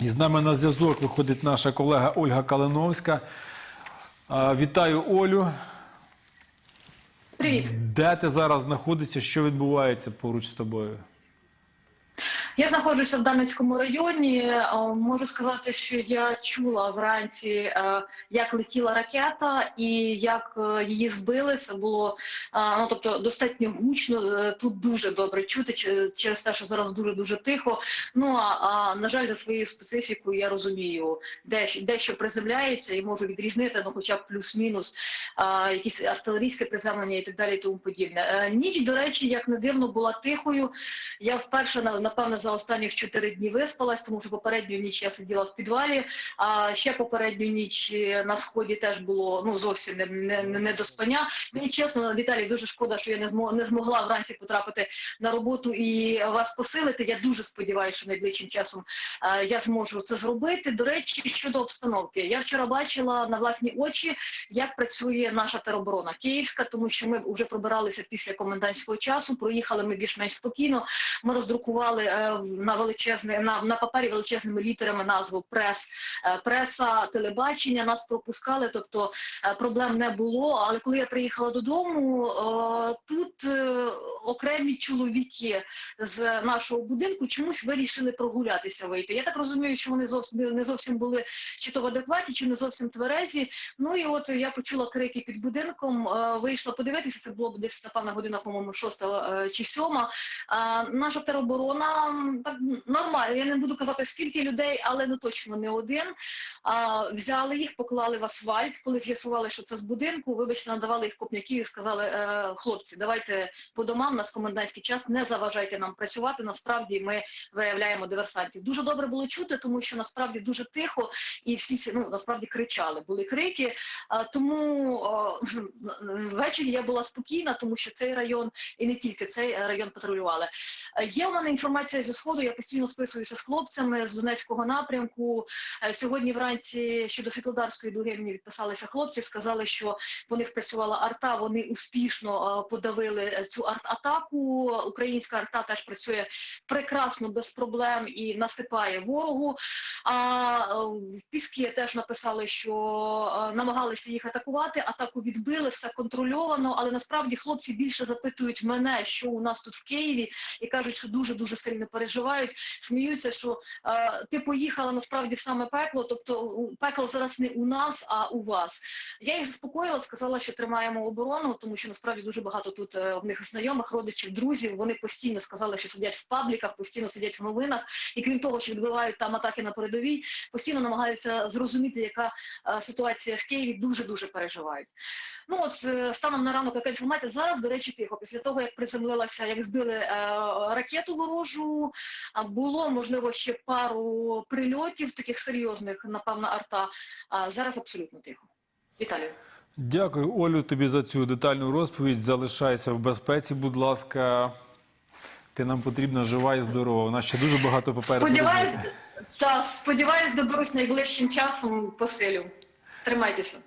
І з нами на зв'язок виходить наша колега Ольга Калиновська. Вітаю, Олю. Привіт. Де ти зараз знаходишся? Що відбувається поруч з тобою? Я знаходжуся в Дарницькому районі. Е, Можу сказати, що я чула вранці, е, як летіла ракета і як е, її збили. Це було ну тобто достатньо гучно. Тут дуже добре чути через те, що зараз дуже дуже тихо. Ну а, на жаль, за своєю специфікою я розумію, де що- де що приземляється, і можу відрізнити, ну хоча б плюс-мінус якісь артилерійське приземлення і так далі, і тому подібне. Ніч, до речі, як не дивно, була тихою. Я вперше напевно за останніх чотири дні виспалась, тому що попередню ніч я сиділа в підвалі. А ще попередню ніч е, на сході теж було ну зовсім не, не, не до спання. Мені чесно, Віталій, дуже шкода, що я не змо не змогла вранці потрапити на роботу і вас посилити. Я дуже сподіваюся, що найближчим часом е, я зможу це зробити. До речі, щодо обстановки, я вчора бачила на власні очі, як працює наша тероборона Київська, тому що ми вже пробиралися після комендантського часу. Проїхали ми більш-менш спокійно. Ми роздрукували е, на величезне на, на папері величезними літерами назву прес, е, преса, телебачення. Нас пропускали, тобто е, проблем не було. Але коли я приїхала додому, е, тут окремі чоловіки з нашого будинку чомусь вирішили прогулятися вийти. Я так розумію, що вони зовсім не зовсім були чи то в адекваті, чи не зовсім тверезі. Ну і от я почула крики під будинком, вийшла подивитися. Це було десь напевно година, по-моєму, шоста чи сьома. Наша тероборона так нормально. Я не буду казати скільки людей, але ну точно не один. А, взяли їх, поклали в асфальт. Коли з'ясували, що це з будинку, вибачте, надавали їх копняків і сказали: е, хлопці, давайте по домам, у нас комендантський час, не заважайте нам працювати. Насправді ми виявляємо диверсантів. Дуже добре було чути, тому що насправді дуже тихо і всі ну насправді кричали. Були крики. А, тому ввечері я була спокійна, тому що цей район і не тільки цей район патрулювали. Е, Є у мене інформація зі сходу. Я постійно списуюся з хлопцями з Донецького напрямку. Е, Сьогодні вранці щодо Світлодарської дуги мені відписалися хлопці. Сказали, що по них працювала арта. Вони успішно е, подавили е, цю арт-атаку. Українська арта теж працює прекрасно без проблем і насипає ворогу. А в Піскі теж написали, що намагалися їх атакувати. Атаку відбили, все контрольовано. Але насправді хлопці більше запитують мене, що у нас тут в Києві, і кажуть, що дуже дуже сильно переживають. Сміються, що е, ти поїхала насправді в саме пекло. Тобто пекло зараз не у нас, а у вас. Я їх заспокоїла, сказала, що тримаємо оборону, тому що насправді дуже багато тут е, в них знайомих, родичів, друзів. Вони постійно сказали, що сидять в пабліках, постійно сидять в новинах, і крім того, що відбивають там атаки на передовій, постійно намагаються зрозуміти, яка е, ситуація в Києві. Дуже дуже переживають. Ну от е, станом на ранок яка інформація зараз, до речі, тихо. Після того як приземлилася, як збили е, ракету ворожу, а було можливо ще пару прильотів, таких серйозних, напевно, арта. А зараз абсолютно тихо. Віталію. Дякую, Олю, тобі за цю детальну розповідь. Залишайся в безпеці, будь ласка. Ти нам потрібна жива і здорова. У нас ще дуже багато попереду. Сподіваюсь, та сподіваюсь, доберусь найближчим часом посилю. Тримайтеся.